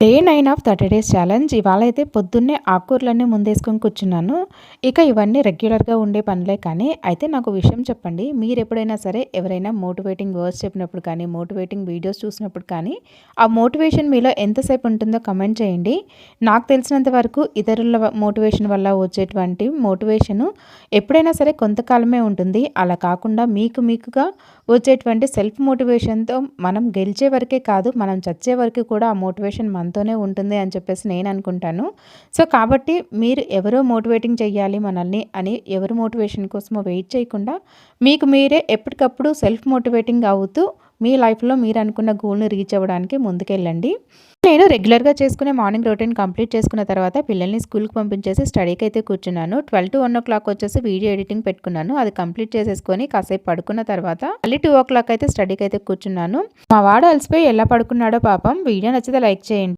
Day nine of thirty days challenge ఇవాళ అయితే పొద్దున్నే ఆకుకూరలన్నీ ముందేసుకొని కూర్చున్నాను. ఇక ఇవన్నీ రెగ్యులర్గా ఉండే పనులే కానీ అయితే నాకు విషయం చెప్పండి. మీరు ఎప్పుడైనా సరే ఎవరైనా మోటివేటింగ్ వర్డ్స్ చెప్పినప్పుడు కానీ మోటివేటింగ్ వీడియోస్ చూసినప్పుడు కానీ ఆ మోటివేషన్ మీలో ఎంతసేపు ఉంటుందో కమెంట్ చేయండి. నాకు తెలిసినంత వరకు ఇతరుల మోటివేషన్ వల్ల వచ్చేటువంటి మోటివేషను ఎప్పుడైనా సరే కొంతకాలమే ఉంటుంది. అలా కాకుండా మీకు మీకుగా వచ్చేటువంటి సెల్ఫ్ మోటివేషన్తో మనం గెలిచే వరకే కాదు మనం చచ్చే వరకు కూడా ఆ మోటివేషన్ మన మనతోనే ఉంటుంది అని చెప్పేసి నేను అనుకుంటాను. సో కాబట్టి మీరు ఎవరో మోటివేటింగ్ చేయాలి మనల్ని అని ఎవరు మోటివేషన్ కోసమో వెయిట్ చేయకుండా మీకు మీరే ఎప్పటికప్పుడు సెల్ఫ్ మోటివేటింగ్ అవుతూ మీ లైఫ్లో మీరు అనుకున్న గోల్ని రీచ్ అవ్వడానికి ముందుకెళ్ళండి. నేను రెగ్యులర్గా చేసుకునే మార్నింగ్ రొటీన్ కంప్లీట్ చేసుకున్న తర్వాత పిల్లల్ని స్కూల్కి పంపించేసి స్టడీకి అయితే కూర్చున్నాను. Twelve to one o'clock వచ్చేసి వీడియో ఎడిటింగ్ పెట్టుకున్నాను. అది కంప్లీట్ చేసేసుకొని కాసేపు పడుకున్న తర్వాత మళ్ళీ టూ ఓ క్లాక్ అయితే స్టడీకి అయితే కూర్చున్నాను. మా వాడు అలసిపోయి ఎలా పడుకున్నాడో పాపం. వీడియో నచ్చితే లైక్ చేయండి.